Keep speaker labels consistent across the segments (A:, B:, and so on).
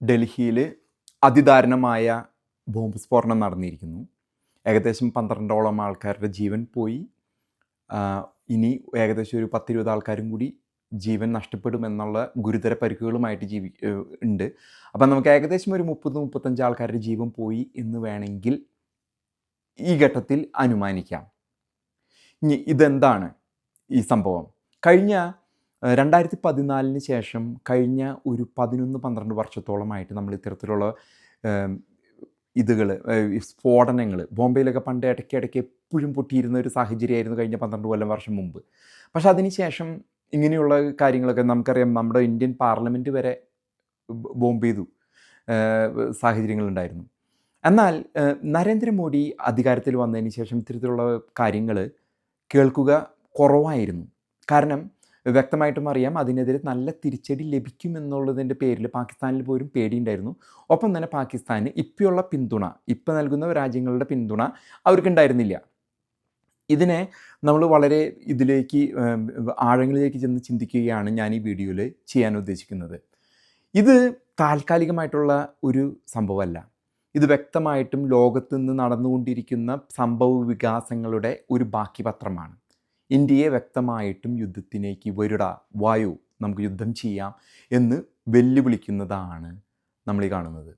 A: ഡൽഹിയിൽ അതിദാരുണമായ ബോംബ് സ്ഫോടനം നടന്നിരിക്കുന്നു. ഏകദേശം പന്ത്രണ്ടോളം ആൾക്കാരുടെ ജീവൻ പോയി. ഇനി ഏകദേശം ഒരു പത്തിരുപത് ആൾക്കാരും കൂടി ജീവൻ നഷ്ടപ്പെടുമെന്നുള്ള ഗുരുതര പരിക്കുകളുമായിട്ട് ജീവി ഉണ്ട്. അപ്പം നമുക്ക് ഏകദേശം ഒരു മുപ്പത് മുപ്പത്തഞ്ച് ആൾക്കാരുടെ ജീവൻ പോയി എന്ന് വേണമെങ്കിൽ ഈ ഘട്ടത്തിൽ അനുമാനിക്കാം. ഇനി ഇതെന്താണ് ഈ സംഭവം? കഴിഞ്ഞ രണ്ടായിരത്തി പതിനാലിന് ശേഷം കഴിഞ്ഞ ഒരു പതിനൊന്ന് പന്ത്രണ്ട് വർഷത്തോളമായിട്ട് നമ്മൾ ഇത്തരത്തിലുള്ള ഇതുകൾ സ്ഫോടനങ്ങൾ ബോംബെയിലൊക്കെ പണ്ട് ഇടയ്ക്ക് ഇടയ്ക്ക് എപ്പോഴും പൊട്ടിയിരുന്ന ഒരു സാഹചര്യമായിരുന്നു കഴിഞ്ഞ പന്ത്രണ്ട് കൊല്ലം വർഷം മുമ്പ്. പക്ഷെ അതിനുശേഷം ഇങ്ങനെയുള്ള കാര്യങ്ങളൊക്കെ നമുക്കറിയാം നമ്മുടെ ഇന്ത്യൻ പാർലമെന്റ് വരെ ബോംബ് ചെയ്തു സാഹചര്യങ്ങളുണ്ടായിരുന്നു. എന്നാൽ നരേന്ദ്രമോദി അധികാരത്തിൽ വന്നതിന് ശേഷം ഇത്തരത്തിലുള്ള കാര്യങ്ങൾ കേൾക്കുക കുറവായിരുന്നു. കാരണം വ്യക്തമായിട്ടും അറിയാം. അതിനെതിരെ നല്ല തിരിച്ചടി ലഭിക്കുമെന്നുള്ളതിന്റെ പേരിൽ പാകിസ്ഥാനിൽ പോലും പേടിയുണ്ടായിരുന്നു. ഒപ്പം തന്നെ പാകിസ്ഥാന് ഇപ്പോഴുള്ള പിന്തുണ ഇപ്പം നൽകുന്ന രാജ്യങ്ങളുടെ പിന്തുണ അവർക്കുണ്ടായിരുന്നില്ല ഇതിനെ നമ്മൾ വളരെ ഇതിലേക്ക് ആഴങ്ങളിലേക്ക് ചെന്ന് ചിന്തിക്കുകയാണ് ഞാൻ ഈ വീഡിയോയിൽ ചെയ്യാൻ ഉദ്ദേശിക്കുന്നത്. ഇത് താൽക്കാലികമായിട്ടുള്ള ഒരു സംഭവമല്ല. ഇത് വ്യക്തമായിട്ടും ലോകത്തുനിന്ന് നടന്നുകൊണ്ടിരിക്കുന്ന സംഭവ വികാസങ്ങളുടെ ഒരു ബാക്കി പത്രമാണ് ഇന്ത്യയെ വ്യക്തമായിട്ടും യുദ്ധത്തിലേക്ക് വരുട വായു നമുക്ക് യുദ്ധം ചെയ്യാം എന്ന് വെല്ലുവിളിക്കുന്നതാണ് നമ്മൾ ഈ കാണുന്നത്.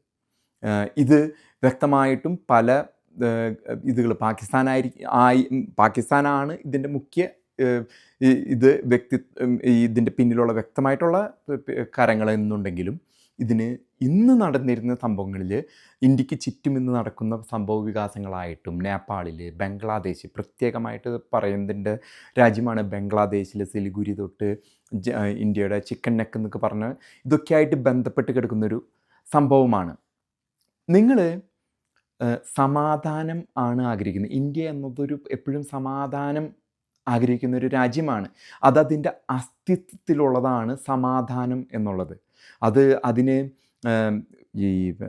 A: ഇത് വ്യക്തമായിട്ടും പല ഇതുകൾ പാകിസ്ഥാനായി ആയി പാകിസ്ഥാനാണ് ഇതിന്റെ മുഖ്യ ഇത് വ്യക്തി ഇതിന്റെ പിന്നിലുള്ള വ്യക്തമായിട്ടുള്ള കരങ്ങൾ എന്നുണ്ടെങ്കിലും ഇതിന് ഇന്ന് നടന്നിരുന്ന സംഭവങ്ങളിൽ ഇന്ത്യയ്ക്ക് ചുറ്റും ഇന്ന് നടക്കുന്ന സംഭവ വികാസങ്ങളായിട്ടും നേപ്പാളിൽ ബംഗ്ലാദേശ് പ്രത്യേകമായിട്ട് പറയുന്നതിന്റെ രാജ്യമാണ് ബംഗ്ലാദേശിലെ സിലിഗുരി തൊട്ട് ഇന്ത്യയുടെ ചിക്കൻ നെക്ക് എന്നൊക്കെ പറഞ്ഞ് ഇതൊക്കെയായിട്ട് ബന്ധപ്പെട്ട് കിടക്കുന്നൊരു സംഭവമാണ്. നിങ്ങൾ സമാധാനം ആണ് ആഗ്രഹിക്കുന്നത്. ഇന്ത്യ എന്നതൊരു എപ്പോഴും സമാധാനം ആഗ്രഹിക്കുന്ന ഒരു രാജ്യമാണ്. അതതിന്റെ അസ്തിത്വത്തിലുള്ളതാണ് സമാധാനം എന്നുള്ളത്. അത് അതിന് ഈ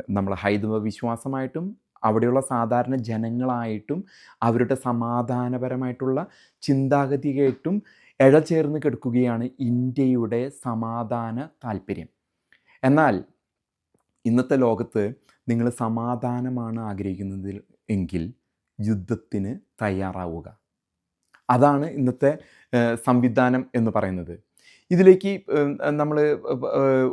A: നമ്മൾ ഹൈന്ദവ വിശ്വാസമായിട്ടും അവിടെയുള്ള സാധാരണ ജനങ്ങളായിട്ടും അവരുടെ സമാധാനപരമായിട്ടുള്ള ചിന്താഗതിയായിട്ടും ഇഴചേർന്ന് കിടക്കുകയാണ് ഇന്ത്യയുടെ സമാധാന താല്പര്യം. എന്നാൽ ഇന്നത്തെ ലോകത്ത് നിങ്ങൾ സമാധാനമാണ് ആഗ്രഹിക്കുന്നത് എങ്കിൽ യുദ്ധത്തിന് തയ്യാറാവുക. അതാണ് ഇന്നത്തെ സംവിധാനം എന്ന് പറയുന്നത്. ഇതിലേക്ക് നമ്മൾ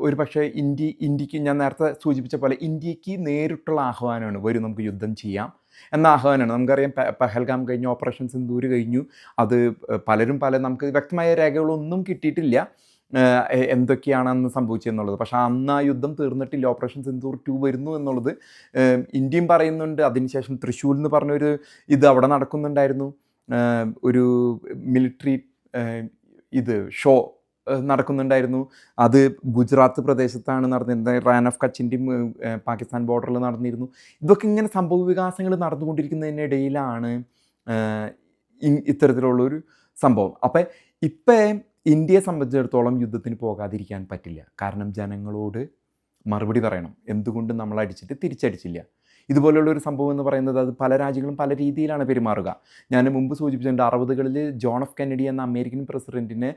A: ഒരു പക്ഷേ ഇന്ത്യ ഇന്ത്യയ്ക്ക് ഞാൻ നേരത്തെ സൂചിപ്പിച്ച പോലെ ഇന്ത്യയ്ക്ക് നേരിട്ടുള്ള ആഹ്വാനമാണ് വരും നമുക്ക് യുദ്ധം ചെയ്യാം എന്ന ആഹ്വാനമാണ്. നമുക്കറിയാം പെഹൽഗാം കഴിഞ്ഞു ഓപ്പറേഷൻ സിന്ദൂര് കഴിഞ്ഞു. അത് പലരും പല നമുക്ക് വ്യക്തമായ രേഖകളൊന്നും കിട്ടിയിട്ടില്ല എന്തൊക്കെയാണ് അന്ന് സംഭവിച്ചതെന്നുള്ളത് പക്ഷേ അന്ന് ആ യുദ്ധം തീർന്നിട്ടില്ല ഓപ്പറേഷൻ സിന്ദൂർ ടു വരുന്നു എന്നുള്ളത് ഇന്ത്യയും പറയുന്നുണ്ട്. അതിനുശേഷം തൃശ്ശൂർ എന്ന് പറഞ്ഞൊരു ഇത് അവിടെ നടക്കുന്നുണ്ടായിരുന്നു. ഒരു മിലിറ്ററി ഇത് ഷോ നടക്കുന്നുണ്ടായിരുന്നു. അത് ഗുജറാത്ത് പ്രദേശത്താണ് നടന്നിരുന്നത്. റാൻ ഓഫ് കച്ചിന്റെയും പാകിസ്ഥാൻ ബോർഡറിൽ നടന്നിരുന്നു. ഇതൊക്കെ ഇങ്ങനെ സംഭവ വികാസങ്ങൾ നടന്നുകൊണ്ടിരിക്കുന്നതിനിടയിലാണ് ഇത്തരത്തിലുള്ളൊരു സംഭവം. അപ്പം ഇപ്പം ഇന്ത്യയെ സംബന്ധിച്ചിടത്തോളം യുദ്ധത്തിന് പോകാതിരിക്കാൻ പറ്റില്ല. കാരണം ജനങ്ങളോട് മറുപടി പറയണം. എന്തുകൊണ്ട് നമ്മൾ അടിച്ചിട്ട് തിരിച്ചടിച്ചില്ല? ഇതുപോലുള്ള ഒരു സംഭവം എന്ന് പറയുന്നത് അത് പല രാജ്യങ്ങളും പല രീതിയിലാണ് പെരുമാറുക. ഞാൻ മുമ്പ് സൂചിപ്പിച്ചിട്ടുണ്ട് അറുപതുകളിൽ ജോൺ എഫ് കെന്നഡി എന്ന അമേരിക്കൻ പ്രസിഡന്റിനെ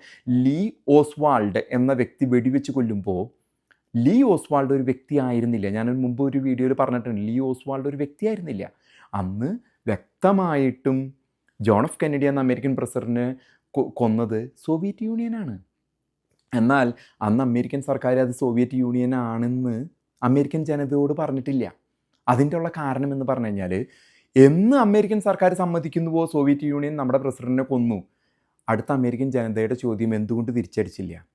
A: ലീ ഓസ്വാൾഡ് എന്ന വ്യക്തി വെടിവെച്ച് കൊല്ലുമ്പോൾ ലീ ഓസ്വാൾഡ് ഒരു വ്യക്തി ആയിരുന്നില്ല. ഞാൻ മുമ്പ് ഒരു വീഡിയോയിൽ പറഞ്ഞിട്ടുണ്ട് ലീ ഓസ്വാൾഡ് ഒരു വ്യക്തി ആയിരുന്നില്ല. അന്ന് വ്യക്തമായിട്ടും ജോൺ എഫ് കെന്നഡി എന്ന അമേരിക്കൻ പ്രസിഡന്റിനെ കൊന്നത് സോവിയറ്റ് യൂണിയനാണ് എന്നാൽ അന്ന് അമേരിക്കൻ സർക്കാർ അത് സോവിയറ്റ് യൂണിയൻ ആണെന്ന് അമേരിക്കൻ ജനതയോട് പറഞ്ഞിട്ടില്ല. അതിന്റെ ഉള്ള കാരണം എന്ന് പറഞ്ഞു കഴിഞ്ഞാൽ എന്ന് അമേരിക്കൻ സർക്കാർ സമ്മതിക്കുന്നുവോ സോവിയറ്റ് യൂണിയൻ നമ്മുടെ പ്രസിഡന്റിനെ കൊന്നു? അടുത്ത അമേരിക്കൻ ജനതയുടെ ചോദ്യം എന്തുകൊണ്ട് തിരിച്ചടിച്ചില്ല?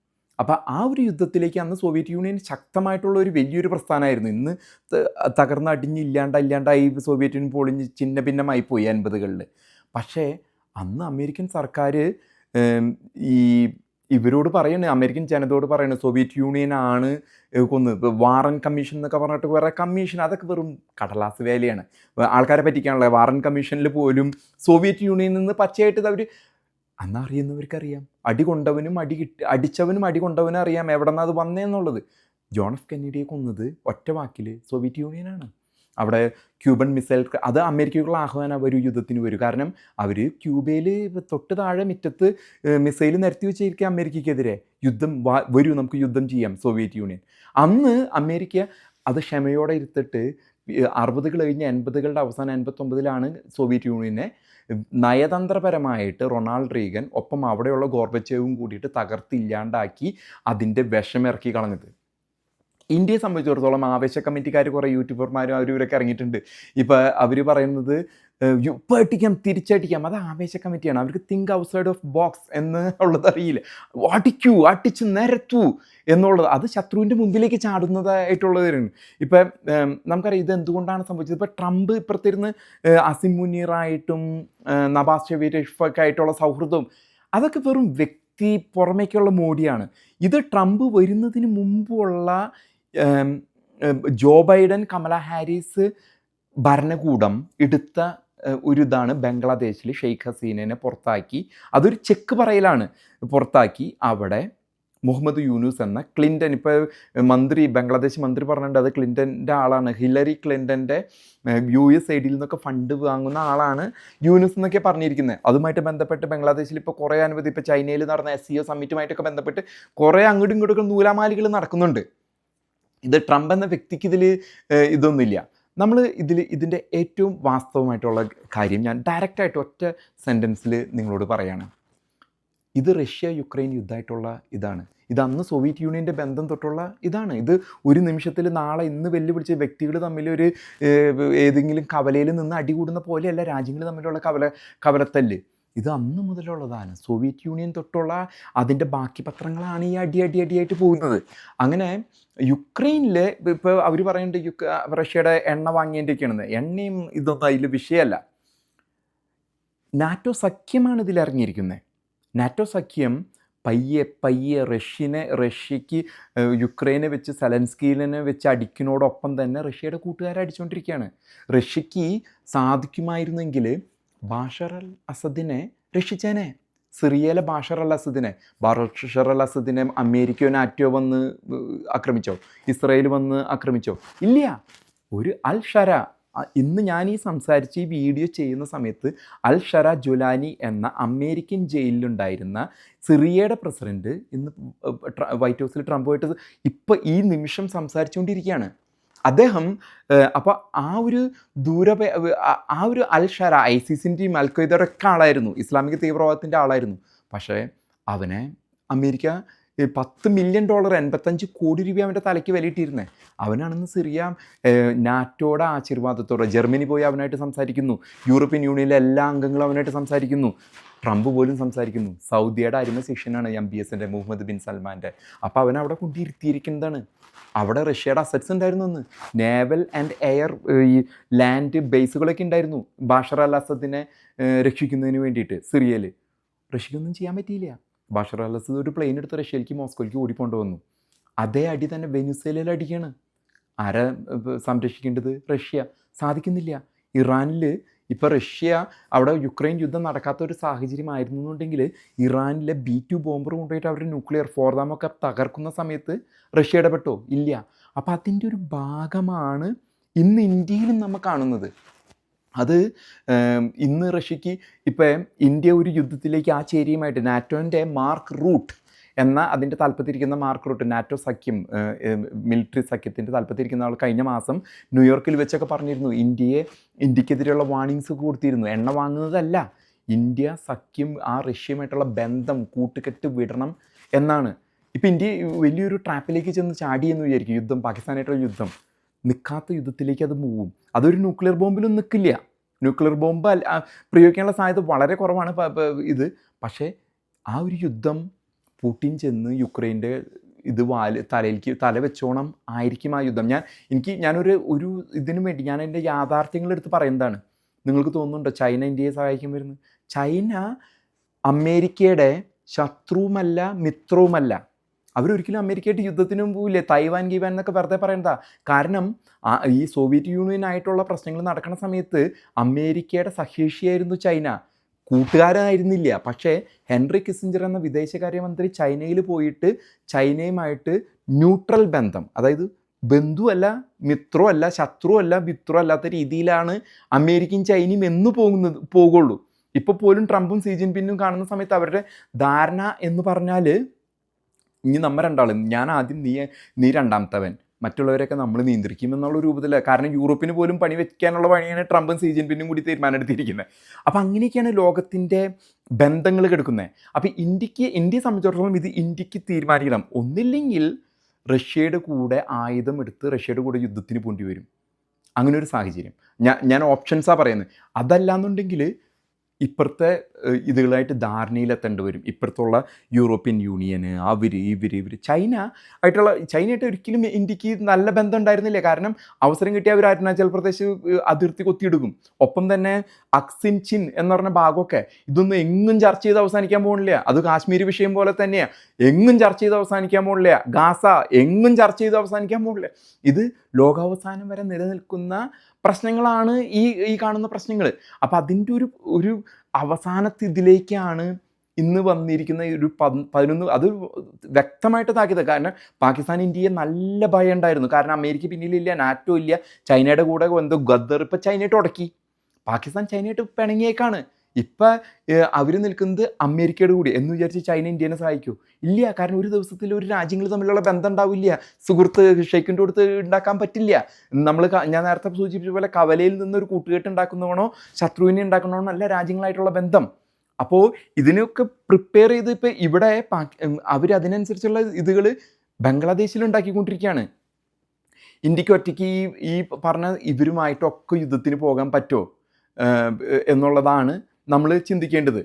A: അപ്പോൾ ആ ഒരു യുദ്ധത്തിലേക്ക് അന്ന് സോവിയറ്റ് യൂണിയൻ ശക്തമായിട്ടുള്ള ഒരു വലിയൊരു പ്രസ്ഥാനമായിരുന്നു. ഇന്ന് ത- തകർന്ന് അടിഞ്ഞ് ഇല്ലാണ്ട ഇല്ലാണ്ടായി സോവിയറ്റ് യൂണിയൻ പൊളിഞ്ഞ് ചിന്ന ഭിന്നമായി പോയി അൻപതുകളിൽ പക്ഷേ അന്ന് അമേരിക്കൻ സർക്കാർ ഈ ഇവരോട് പറയുന്നത് അമേരിക്കൻ ജനതയോട് പറയുന്നത് സോവിയറ്റ് യൂണിയൻ ആണ് കൊന്ന് വാറൻ കമ്മീഷൻ എന്നൊക്കെ പറഞ്ഞിട്ട് വേറെ കമ്മീഷൻ അതൊക്കെ വെറും കടലാസ് വേലയാണ്. ആൾക്കാരെ പറ്റിക്കാനുള്ള വാറൻ കമ്മീഷനിൽ പോലും സോവിയറ്റ് യൂണിയനിൽ നിന്ന് പച്ചയായിട്ട് അവർ അന്ന് അറിയുന്നവർക്കറിയാം. അടി കൊണ്ടവനും അടി കിട്ടി അടിച്ചവനും അടി കൊണ്ടവനും അറിയാം എവിടെ നിന്നാണ് അത് വന്നേന്നുള്ളത് ജോൺ എഫ് കെന്നഡിയെ കൊന്നത് ഒറ്റ വാക്കിൽ സോവിയറ്റ് യൂണിയനാണ്. അവിടെ ക്യൂബൻ മിസൈൽ അത് അമേരിക്കയ്ക്കുള്ള ആഹ്വാനം അവർ യുദ്ധത്തിന് വരും. കാരണം അവർ ക്യൂബയിൽ തൊട്ട് താഴെ മുറ്റത്ത് മിസൈൽ നിരത്തി വെച്ചിരിക്കുക അമേരിക്കയ്ക്കെതിരെ. യുദ്ധം വരൂ നമുക്ക് യുദ്ധം ചെയ്യാം സോവിയറ്റ് യൂണിയൻ. അന്ന് അമേരിക്ക അത് ക്ഷമയോടെ ഇരുത്തിട്ട് അറുപതുകൾ കഴിഞ്ഞ് എൺപതുകളുടെ അവസാനം എൺപത്തൊമ്പതിലാണ് സോവിയറ്റ് യൂണിയനെ നയതന്ത്രപരമായിട്ട് റൊണാൾഡ് റീഗൻ ഒപ്പം അവിടെയുള്ള ഗോർബച്ചേവും കൂടിയിട്ട് തകർത്തില്ലാണ്ടാക്കി അതിന്റെ വിഷമിറക്കി കളഞ്ഞത്. ഇന്ത്യയെ സംബന്ധിച്ചിടത്തോളം ആവേശ കമ്മിറ്റിക്കാർ കുറേ യൂട്യൂബർമാരും അവരും ഇവരൊക്കെ ഇറങ്ങിയിട്ടുണ്ട്. ഇപ്പോൾ അവർ പറയുന്നത് ഇപ്പോൾ അടിക്കാം തിരിച്ചടിക്കാം. അത് ആവേശ കമ്മിറ്റിയാണ്. അവർക്ക് തിങ്ക് ഔട്ട്സൈഡ് ഓഫ് ബോക്സ് എന്ന് ഉള്ളത് അറിയില്ല. അടിക്കൂ അടിച്ച് നിരത്തൂ എന്നുള്ളത്. അത് ശത്രുവിന്റെ മുമ്പിലേക്ക് ചാടുന്നതായിട്ടുള്ളവരാണ് ഇപ്പം നമുക്കറിയാം ഇത് എന്തുകൊണ്ടാണ് സംഭവിച്ചത്? ഇപ്പം ട്രംപ് ഇപ്പുറത്തിരുന്ന് അസിം മുനീറായിട്ടും നബാസ് ഷെരീഫൊക്കെ ആയിട്ടുള്ള സൗഹൃദവും അതൊക്കെ വെറും വ്യക്തി പുറമേക്കുള്ള മോഡിയാണ് ഇത് ട്രംപ് വരുന്നതിന് മുമ്പുള്ള ജോ ബൈഡൻ കമല ഹാരിസ് ഭരണകൂടം എടുത്ത ഒരു ഇതാണ് ബംഗ്ലാദേശിൽ ഷെയ്ഖ് ഹസീനെ പുറത്താക്കി. അതൊരു ചെക്ക് പറയലാണ് പുറത്താക്കി. അവിടെ മുഹമ്മദ് യൂനുസ് എന്ന ക്ലിന്റൺ ഇപ്പോൾ മന്ത്രി ബംഗ്ലാദേശ് മന്ത്രി പറഞ്ഞിട്ടുണ്ട് അത് ക്ലിന്റന്റെ ആളാണ്. ഹില്ലറി ക്ലിന്റന്റെ യു എസ് ഐ ഡിയിൽ നിന്നൊക്കെ ഫണ്ട് വാങ്ങുന്ന ആളാണ് യൂനുസ് എന്നൊക്കെ പറഞ്ഞിരിക്കുന്നത് അതുമായിട്ട് ബന്ധപ്പെട്ട് ബംഗ്ലാദേശിൽ ഇപ്പോൾ കുറേ അനുമതി ഇപ്പോൾ ചൈനയിൽ നടന്ന എസ് സി ഒ സമ്മിറ്റുമായിട്ടൊക്കെ ബന്ധപ്പെട്ട് കുറേ അങ്ങോട്ടും ഇങ്ങോട്ടൊക്കെ നൂലാമാലികൾ നടക്കുന്നുണ്ട്. ഇത് ട്രംപ് എന്ന വ്യക്തിക്ക് ഇതിൽ ഇതൊന്നുമില്ല. നമ്മൾ ഇതിൽ ഇതിന്റെ ഏറ്റവും വാസ്തവമായിട്ടുള്ള കാര്യം ഞാൻ ഡയറക്റ്റായിട്ട് ഒറ്റ സെന്റൻസിൽ നിങ്ങളോട് പറയാണ്. ഇത് റഷ്യ യുക്രൈൻ യുദ്ധമായിട്ടുള്ള ഇതാണ്. ഇത് അന്ന് സോവിയറ്റ് യൂണിയന്റെ ബന്ധം തൊട്ടുള്ള ഇതാണ്. ഇത് ഒരു നിമിഷത്തിൽ നാളെ ഇന്ന് വെല്ലുവിളിച്ച വ്യക്തികൾ തമ്മിൽ ഒരു ഏതെങ്കിലും കവലയിൽ നിന്ന് അടികൂടുന്ന പോലെയല്ല രാജ്യങ്ങൾ തമ്മിലുള്ള കവല കവലത്തല്ല്. ഇത് അന്ന് മുതലുള്ളതാണ്. സോവിയറ്റ് യൂണിയൻ തൊട്ടുള്ള അതിന്റെ ബാക്കി പത്രങ്ങളാണ് ഈ അടി അടി അടിയായിട്ട് പോകുന്നത്. അങ്ങനെ യുക്രൈനിൽ ഇപ്പോൾ അവർ പറയുന്നുണ്ട് യുക്ര റഷ്യയുടെ എണ്ണ വാങ്ങിയതിന്റെയൊക്കെയാണെന്ന് എണ്ണയും ഇതൊന്നും അതിൽ വിഷയമല്ല. നാറ്റോ സഖ്യമാണ് ഇതിൽ ഇറങ്ങിയിരിക്കുന്നത്. നാറ്റോ സഖ്യം പയ്യെ പയ്യെ റഷ്യനെ റഷ്യക്ക് യുക്രൈനെ വെച്ച് സലൻസ്കീലിനെ വെച്ച് അടിക്കുന്നതോടൊപ്പം തന്നെ റഷ്യയുടെ കൂട്ടുകാരെ അടിച്ചുകൊണ്ടിരിക്കുകയാണ് റഷ്യക്ക് സാധിക്കുമായിരുന്നെങ്കിൽ ബാഷർ അൽ അസദിനെ രക്ഷിച്ചേനെ. സിറിയയിലെ ബാഷർ അൽ അസദിനെ. ബാഷർ അൽ അസദിനെ അമേരിക്കയോ നാറ്റോ വന്ന് ആക്രമിച്ചോ? ഇസ്രയേൽ വന്ന് ആക്രമിച്ചോ? ഇല്ല. ഒരു അൽ ഷര. ഇന്ന് ഞാൻ ഈ സംസാരിച്ച് ഈ വീഡിയോ ചെയ്യുന്ന സമയത്ത് അൽ ഷര ജുലാനി എന്ന അമേരിക്കൻ ജയിലിലുണ്ടായിരുന്ന സിറിയയുടെ പ്രസിഡന്റ് ഇന്ന് വൈറ്റ് ഹൗസിൽ ട്രംപുമായിട്ട് ഇപ്പോൾ ഈ നിമിഷം സംസാരിച്ചുകൊണ്ടിരിക്കുകയാണ്. അദ്ദേഹം അപ്പോൾ ആ ഒരു ദൂര ആ ഒരു അൽ ഐ ഐസിസിന്റെയും അൽ ഖ്വയ്ദയുടെ ഒക്കെ ആളായിരുന്നു. ഇസ്ലാമിക തീവ്രവാദത്തിന്റെ ആളായിരുന്നു. പക്ഷേ അവനെ അമേരിക്ക പത്ത് മില്യൺ ഡോളർ എൺപത്തഞ്ച് കോടി രൂപ അവന്റെ തലയ്ക്ക് വിലയിട്ടിരുന്നേ. അവനാണെന്ന് സിറിയ നാറ്റോയുടെ ആശീർവാദത്തോടെ ജർമ്മനി പോയി അവനായിട്ട് സംസാരിക്കുന്നു. യൂറോപ്യൻ യൂണിയനിലെ എല്ലാ അംഗങ്ങളും അവനായിട്ട് സംസാരിക്കുന്നു. ട്രംപ് പോലും സംസാരിക്കുന്നു. സൗദിയുടെ അരുമ ശിഷ്യനാണ് എം ബി എസിന്റെ മുഹമ്മദ് ബിൻ സൽമാന്റെ അപ്പോൾ അവൻ അവിടെ കൊണ്ടിരുത്തിയിരിക്കുന്നതാണ്. അവിടെ റഷ്യയുടെ അസറ്റ്സ് ഉണ്ടായിരുന്നു അന്ന്. നേവൽ ആൻഡ് എയർ ഈ ലാൻഡ് ബേസുകളൊക്കെ ഉണ്ടായിരുന്നു. ബാഷർ അൽ അസദിനെ രക്ഷിക്കുന്നതിന് വേണ്ടിയിട്ട് സിറിയയിൽ റഷ്യക്കൊന്നും ചെയ്യാൻ പറ്റിയില്ല. ബാഷർ അൽ അസദ് ഒരു പ്ലെയിൻ എടുത്ത് റഷ്യയിലേക്ക് മോസ്കോയിലേക്ക് ഓടിക്കൊണ്ട് വന്നു. അതേ അടി തന്നെ വെനുസേലയിൽ അടിക്കുകയാണ് ആരാ സംരക്ഷിക്കേണ്ടത്? റഷ്യ. സാധിക്കുന്നില്ല. ഇറാനിൽ ഇപ്പോൾ റഷ്യ അവിടെ യുക്രൈൻ യുദ്ധം നടക്കാത്ത ഒരു സാഹചര്യമായിരുന്നു എന്നുണ്ടെങ്കിൽ ഇറാനിലെ ബി ടു ബോംബർ കൊണ്ടുപോയിട്ട് അവർ ന്യൂക്ലിയർ ഫോർദാമൊക്കെ തകർക്കുന്ന സമയത്ത് റഷ്യ ഇടപെട്ടോ? ഇല്ല. അപ്പോൾ അതിന്റെ ഒരു ഭാഗമാണ് ഇന്ന് ഇന്ത്യയിലും നമ്മൾ കാണുന്നത്. അത് ഇന്ന് റഷ്യക്ക് ഇപ്പം ഇന്ത്യ ഒരു യുദ്ധത്തിലേക്ക് ആ ചേരിയുമായിട്ട് നാറ്റോന്റെ മാർക്ക് റൂട്ട് എന്ന അതിന്റെ താല്പര്യത്തിരിക്കുന്ന മാർക്ക് റൂട്ട് നാറ്റോ സഖ്യം മിലിറ്ററി സഖ്യത്തിന്റെ താല്പര്യത്തിരിക്കുന്ന ആൾ കഴിഞ്ഞ മാസം ന്യൂയോർക്കിൽ വെച്ചൊക്കെ പറഞ്ഞിരുന്നു. ഇന്ത്യയെ ഇന്ത്യക്കെതിരെയുള്ള വാണിങ്സ് കൊടുത്തിരുന്നു. എണ്ണ വാങ്ങുന്നതല്ല. ഇന്ത്യ സഖ്യം ആ റഷ്യയുമായിട്ടുള്ള ബന്ധം കൂട്ടുകെട്ട് വിടണം എന്നാണ്. ഇപ്പം ഇന്ത്യ വലിയൊരു ട്രാപ്പിലേക്ക് ചെന്ന് ചാടിയെന്ന് വിചാരിക്കും. യുദ്ധം പാകിസ്ഥാനായിട്ടുള്ള യുദ്ധം. നിൽക്കാത്ത യുദ്ധത്തിലേക്ക് അത് പോവും. അതൊരു ന്യൂക്ലിയർ ബോംബിലും നിൽക്കില്ല ന്യൂക്ലിയർ ബോംബ് പ്രയോഗിക്കാനുള്ള സാധ്യത വളരെ കുറവാണ് ഇത്. പക്ഷേ ആ ഒരു യുദ്ധം പുടിൻ ചെന്ന് യുക്രൈന്റെ ഇത് വാൽ തലയിലേക്ക് തല വെച്ചോണം ആയിരിക്കും ആ യുദ്ധം. ഞാൻ എനിക്ക് ഞാനൊരു ഒരു ഇതിനു വേണ്ടി ഞാൻ എന്റെ യാഥാർത്ഥ്യങ്ങളെടുത്ത് പറയുന്നതാണ്. നിങ്ങൾക്ക് തോന്നുന്നുണ്ടോ ചൈന ഇന്ത്യയെ സഹായിക്കാൻ വരുന്നു ചൈന അമേരിക്കയുടെ ശത്രുവുമല്ല മിത്രവുമല്ല. അവരൊരിക്കലും അമേരിക്കയായിട്ട് യുദ്ധത്തിനും പോവില്ലേ? തൈവാൻ ഗീവാൻ എന്നൊക്കെ വെറുതെ പറയണ്ട കാരണം ഈ സോവിയറ്റ് യൂണിയൻ ആയിട്ടുള്ള പ്രശ്നങ്ങൾ നടക്കുന്ന സമയത്ത് അമേരിക്കയുടെ സഹേഷിയായിരുന്നു ചൈന. കൂട്ടുകാരായിരുന്നില്ല പക്ഷേ ഹെൻറി കിസിഞ്ചർ എന്ന വിദേശകാര്യമന്ത്രി ചൈനയിൽ പോയിട്ട് ചൈനയുമായിട്ട് ന്യൂട്രൽ ബന്ധം അതായത് ബന്ധുവല്ല മിത്രമല്ല ശത്രുവല്ല മിത്രം അല്ലാത്ത രീതിയിലാണ് അമേരിക്കയും ചൈനയും എന്ന് പോകുന്നത് പോകുള്ളൂ. ഇപ്പോൾ പോലും ട്രംപും സി ജിൻപിന്നും കാണുന്ന സമയത്ത് അവരുടെ ധാരണ എന്ന് പറഞ്ഞാൽ ഇനി നമ്മ രണ്ടാളും ഞാൻ ആദ്യം നീ നീ രണ്ടാമത്തവൻ. മറ്റുള്ളവരൊക്കെ നമ്മൾ നിയന്ത്രിക്കും എന്നുള്ള രൂപത്തില. കാരണം യൂറോപ്പിന് പോലും പണി വെക്കാനുള്ള പണിയാണ് ട്രംപും സി ജിൻപിന്നും കൂടി തീരുമാനം എടുത്തിരിക്കുന്നത്. അപ്പം അങ്ങനെയൊക്കെയാണ് ലോകത്തിന്റെ ബന്ധങ്ങൾ കിടക്കുന്നത്. അപ്പോൾ ഇന്ത്യയ്ക്ക് ഇന്ത്യയെ സംബന്ധിച്ചിടത്തോളം ഇത് ഇന്ത്യയ്ക്ക് തീരുമാനിക്കണം. ഒന്നില്ലെങ്കിൽ റഷ്യയുടെ കൂടെ ആയുധം എടുത്ത് റഷ്യയുടെ കൂടെ യുദ്ധത്തിന് പോണ്ടി വരും അങ്ങനെ ഒരു സാഹചര്യം. ഞാൻ ഞാൻ ഓപ്ഷൻസാണ് പറയുന്നത്. അതല്ലാന്നുണ്ടെങ്കിൽ ഇപ്പുറത്തെ ഇതുകളായിട്ട് ധാരണയിലെത്തേണ്ടി വരും. ഇപ്പുറത്തുള്ള യൂറോപ്യൻ യൂണിയന് അവർ ഇവർ ഇവർ ചൈന ആയിട്ടുള്ള ചൈനയായിട്ട് ഒരിക്കലും ഇന്ത്യയ്ക്ക് നല്ല ബന്ധം ഉണ്ടായിരുന്നില്ല. കാരണം അവസരം കിട്ടിയ അവർ അരുണാചൽ പ്രദേശ് അതിർത്തി കൊത്തിയെടുക്കും ഒപ്പം തന്നെ അക്സിൻ ചിൻ എന്ന് പറഞ്ഞ ഭാഗമൊക്കെ ഇതൊന്നും എങ്ങും ചർച്ച ചെയ്ത് അവസാനിക്കാൻ പോകുന്നില്ല അത് കാശ്മീർ വിഷയം പോലെ തന്നെയാണ് എങ്ങും ചർച്ച ചെയ്ത് അവസാനിക്കാൻ പോകുന്നില്ല ഗാസ എങ്ങും ചർച്ച ചെയ്ത് അവസാനിക്കാൻ പോകുന്നില്ല ഇത് ലോകാവസാനം വരെ നിലനിൽക്കുന്ന പ്രശ്നങ്ങളാണ് ഈ ഈ കാണുന്ന പ്രശ്നങ്ങൾ അപ്പോൾ അതിന്റെ ഒരു ഒരു അവസാനത്തിതിലേക്കാണ് ഇന്ന് വന്നിരിക്കുന്ന ഒരു പത്- പതിനൊന്ന് അത് വ്യക്തമായിട്ട് താക്കിയത് കാരണം പാകിസ്ഥാൻ ഇന്ത്യയെ നല്ല ഭയം ഉണ്ടായിരുന്നു. കാരണം അമേരിക്ക പിന്നിലില്ല നാറ്റോ ഇല്ല. ചൈനയുടെ കൂടെ എന്തോ ഗദ്ദർ ഇപ്പം ചൈനയായിട്ട് ഉടക്കി. പാകിസ്ഥാൻ ചൈനയായിട്ട് പിണങ്ങിയേക്കാണ്. ഇപ്പം അവർ നിൽക്കുന്നത് അമേരിക്കയുടെ കൂടി. എന്ന് വിചാരിച്ച് ചൈന ഇന്ത്യനെ സഹായിക്കൂ. ഇല്ല കാരണം ഒരു ദിവസത്തിൽ ഒരു രാജ്യങ്ങൾ തമ്മിലുള്ള ബന്ധം ഉണ്ടാവില്ല. സുഹൃത്ത് ഷെയ്ക്കിന്റെ അടുത്ത് ഉണ്ടാക്കാൻ പറ്റില്ല. നമ്മൾ ഞാൻ നേരത്തെ സൂചിപ്പിച്ച പോലെ കവലയിൽ നിന്ന് ഒരു കൂട്ടുകെട്ട് ഉണ്ടാക്കുന്നതാണോ ശത്രുവിനെ ഉണ്ടാക്കുന്നതാണോ അല്ല രാജ്യങ്ങളായിട്ടുള്ള ബന്ധം. അപ്പോൾ ഇതിനൊക്കെ പ്രിപ്പയർ ചെയ്ത് ഇപ്പോൾ ഇവിടെ അവർ അതിനനുസരിച്ചുള്ള ഇതുകൾ ബംഗ്ലാദേശിൽ ഉണ്ടാക്കിക്കൊണ്ടിരിക്കുകയാണ്. ഇന്ത്യയ്ക്ക് ഒറ്റയ്ക്ക് ഈ ഈ പറഞ്ഞ ഇവരുമായിട്ടൊക്കെ യുദ്ധത്തിന് പോകാൻ പറ്റുമോ? എന്നുള്ളതാണ് നമ്മൾ ചിന്തിക്കേണ്ടത്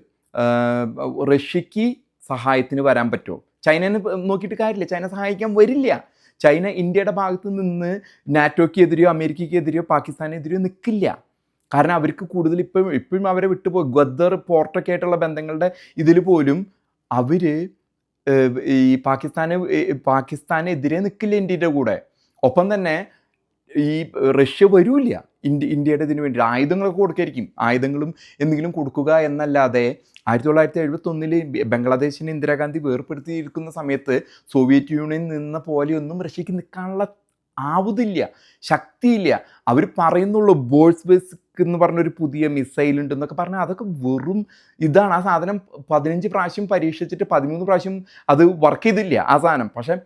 A: റഷ്യക്ക് സഹായത്തിന് വരാൻ പറ്റുമോ? ചൈനനെ നോക്കിയിട്ട് കാര്യമില്ല. ചൈന സഹായിക്കാൻ വരില്ല. ചൈന ഇന്ത്യയുടെ ഭാഗത്ത് നിന്ന് നാറ്റോയ്ക്ക് എതിരെയോ അമേരിക്കയ്ക്ക് എതിരെയോ പാകിസ്ഥാനെതിരെയോ നിൽക്കില്ല കാരണം അവർക്ക് കൂടുതൽ ഇപ്പം ഇപ്പോഴും അവരെ വിട്ടുപോയി. ഗദ്ദർ പോർട്ടൊക്കെ ആയിട്ടുള്ള ബന്ധങ്ങളുടെ ഇതിൽ പോലും അവർ ഈ പാകിസ്ഥാന് പാകിസ്ഥാനെതിരെ നിൽക്കില്ല ഇന്ത്യയുടെ കൂടെ. ഒപ്പം തന്നെ ഈ റഷ്യ വരൂല്ല. ഇന്ത്യ ഇന്ത്യയുടെ ഇതിന് വേണ്ടി ആയുധങ്ങളൊക്കെ കൊടുക്കായിരിക്കും. ആയുധങ്ങളും എന്തെങ്കിലും കൊടുക്കുക എന്നല്ലാതെ ആയിരത്തി തൊള്ളായിരത്തി എഴുപത്തൊന്നിൽ ബംഗ്ലാദേശിനെ ഇന്ദിരാഗാന്ധി വേർപ്പെടുത്തിയിരിക്കുന്ന സമയത്ത് സോവിയറ്റ് യൂണിയൻ നിന്ന പോലെയൊന്നും റഷ്യക്ക് നിൽക്കാനുള്ള ആവുതില്ല ശക്തിയില്ല. അവർ പറയുന്നുള്ളൂ ബോൾസ് ബേസിക് എന്ന് പറഞ്ഞൊരു പുതിയ മിസൈൽ ഉണ്ടെന്നൊക്കെ പറഞ്ഞാൽ അതൊക്കെ വെറും ഇതാണ്. ആ സാധനം പതിനഞ്ച് പ്രാവശ്യം പരീക്ഷിച്ചിട്ട് പതിമൂന്ന് പ്രാവശ്യം അത് വർക്ക് ചെയ്തില്ല ആ സാധനം. പക്ഷേ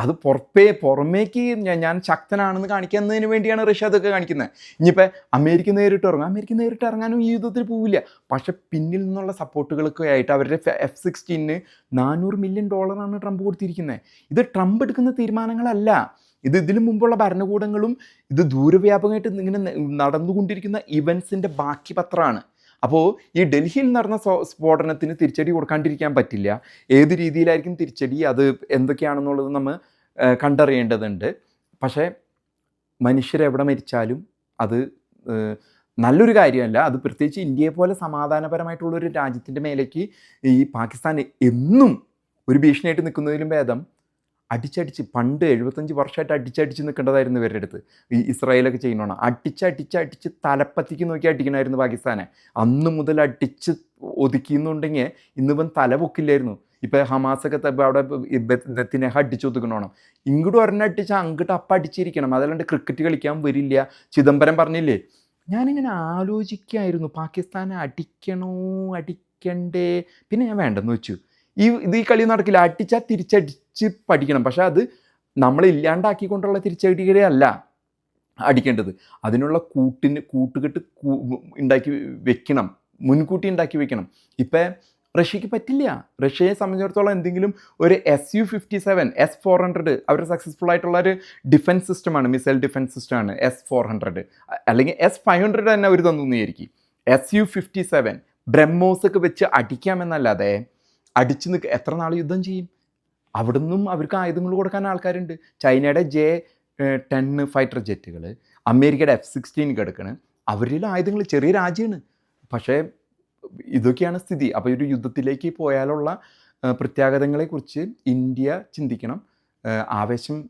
A: അത് പുറപ്പേ പുറമേക്ക് ഞാൻ ശക്തനാണെന്ന് കാണിക്കുന്നതിന് വേണ്ടിയാണ് റഷ്യ അതൊക്കെ കാണിക്കുന്നത്. ഇനിയിപ്പോൾ അമേരിക്ക നേരിട്ട് ഇറങ്ങും. അമേരിക്ക നേരിട്ട് ഇറങ്ങാനും ഈ യുദ്ധത്തിൽ പോവില്ല. പക്ഷെ പിന്നിൽ നിന്നുള്ള സപ്പോർട്ടുകളൊക്കെ ആയിട്ട് അവരുടെ എഫ് സിക്സ്റ്റീന് നാനൂറ് മില്യൺ ഡോളറാണ് ട്രംപ് കൊടുത്തിരിക്കുന്നത്. ഇത് ട്രംപ് എടുക്കുന്ന തീരുമാനങ്ങളല്ല. ഇത് ഇതിനു മുമ്പുള്ള ഭരണകൂടങ്ങളും ഇത് ദൂരവ്യാപകമായിട്ട് ഇങ്ങനെ നടന്നുകൊണ്ടിരിക്കുന്ന ഇവൻസിന്റെ ബാക്കി പത്രമാണ്. അപ്പോൾ ഈ ഡൽഹിയിൽ നടന്ന സ്ഫോടനത്തിന് തിരിച്ചടി കൊടുക്കാണ്ടിരിക്കാൻ പറ്റില്ല. ഏത് രീതിയിലായിരിക്കും തിരിച്ചടി? അത് എന്തൊക്കെയാണെന്നുള്ളത് നമ്മൾ കണ്ടറിയേണ്ടതുണ്ട്. പക്ഷേ മനുഷ്യരെവിടെ മരിച്ചാലും അത് നല്ലൊരു കാര്യമല്ല. അത് പ്രത്യേകിച്ച് ഇന്ത്യയെ പോലെ സമാധാനപരമായിട്ടുള്ള ഒരു രാജ്യത്തിന്റെ മേലേക്ക് ഈ പാകിസ്ഥാൻ എന്നും ഒരു ഭീഷണിയായിട്ട് നിൽക്കുന്നതിലും ഭേദം അടിച്ചടിച്ച് പണ്ട് എഴുപത്തഞ്ച് വർഷമായിട്ട് അടിച്ചടിച്ച് നിൽക്കേണ്ടതായിരുന്നു ഇവരുടെ അടുത്ത്. ഈ ഇസ്രായേലൊക്കെ ചെയ്യുന്നതാണ് അടിച്ച് അടിച്ച് തലപ്പത്തിക്ക് നോക്കി അടിക്കണമായിരുന്നു പാകിസ്ഥാനെ. അന്ന് മുതൽ അടിച്ച് ഒതുക്കിയെന്നുണ്ടെങ്കിൽ ഇന്നിവൻ തല പൊക്കില്ലായിരുന്നു. ഇപ്പം ഹമാസൊക്കെ അവിടെ നെത്തിനെ അടിച്ച് ഒതുക്കണോണം. ഇങ്ങോട്ട് ഒരെണ്ണം അടിച്ച് അങ്ങോട്ട് അപ്പം അടിച്ചിരിക്കണം. അതല്ലാണ്ട് ക്രിക്കറ്റ് കളിക്കാൻ വരില്ല. ചിദംബരം പറഞ്ഞില്ലേ? ഞാനിങ്ങനെ ആലോചിക്കായിരുന്നു. പാകിസ്ഥാനെ അടിക്കണോ? അടിക്കണ്ടേ? പിന്നെ ഞാൻ വേണ്ടെന്ന് വെച്ചു. ഈ ഇത് ഈ കളി നടക്കില്ല. അടിച്ചാൽ തിരിച്ചടിച്ച് പഠിക്കണം. പക്ഷേ അത് നമ്മൾ ഇല്ലാണ്ടാക്കിക്കൊണ്ടുള്ള തിരിച്ചടികളെ അല്ല അടിക്കേണ്ടത്. അതിനുള്ള കൂട്ടിന് കൂട്ടുകെട്ട് ഉണ്ടാക്കി വെക്കണം. മുൻകൂട്ടി ഉണ്ടാക്കി വെക്കണം. ഇപ്പം റഷ്യക്ക് പറ്റില്ല. റഷ്യയെ സംബന്ധിച്ചിടത്തോളം എന്തെങ്കിലും ഒരു S U fifty seven S four hundred അവർ സക്സസ്ഫുൾ ആയിട്ടുള്ള ഒരു ഡിഫൻസ് സിസ്റ്റമാണ് മിസൈൽ ഡിഫൻസ് സിസ്റ്റമാണ് എസ് ഫോർ ഹൺഡ്രഡ്. അല്ലെങ്കിൽ എസ് ഫൈവ് ഹൺഡ്രഡ് തന്നെ അവർ തന്നുന്നതായിരിക്കും എസ് യു ഫിഫ്റ്റി സെവൻ ബ്രഹ്മോസൊക്കെ വെച്ച് അടിക്കാമെന്നല്ലാതെ അടിച്ച് നിൽക്കുക എത്ര നാൾ യുദ്ധം ചെയ്യും? അവിടുന്നും അവർക്ക് ആയുധങ്ങൾ കൊടുക്കാൻ ആൾക്കാരുണ്ട്. ചൈനയുടെ ജെ ടെന്ന് ഫൈറ്റർ ജെറ്റുകൾ അമേരിക്കയുടെ എഫ് സിക്സ്റ്റീൻ കിടക്കണ് അവരിൽ ആയുധങ്ങൾ ചെറിയ രാജ്യമാണ്. പക്ഷേ ഇതൊക്കെയാണ് സ്ഥിതി. അപ്പോൾ ഒരു യുദ്ധത്തിലേക്ക് പോയാലുള്ള പ്രത്യാഘാതങ്ങളെക്കുറിച്ച് ഇന്ത്യ ചിന്തിക്കണം. ആവേശം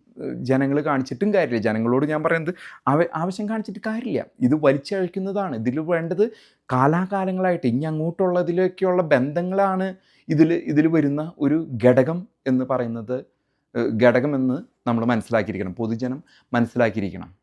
A: ജനങ്ങൾ കാണിച്ചിട്ടും കാര്യമില്ല. ജനങ്ങളോട് ഞാൻ പറയുന്നത് ആവ ആവശ്യം കാണിച്ചിട്ട് കാര്യമില്ല. ഇത് വലിച്ചഴിക്കുന്നതാണ്. ഇതിൽ വേണ്ടത് കാലാകാലങ്ങളായിട്ട് ഇനി അങ്ങോട്ടുള്ളതിലേക്കുള്ള ബന്ധങ്ങളാണ് ഇതിൽ ഇതിൽ വരുന്ന ഒരു ഘടകം എന്ന് പറയുന്നത് ഘടകമെന്ന് നമ്മൾ മനസ്സിലാക്കിയിരിക്കണം. പൊതുജനം മനസ്സിലാക്കിയിരിക്കണം.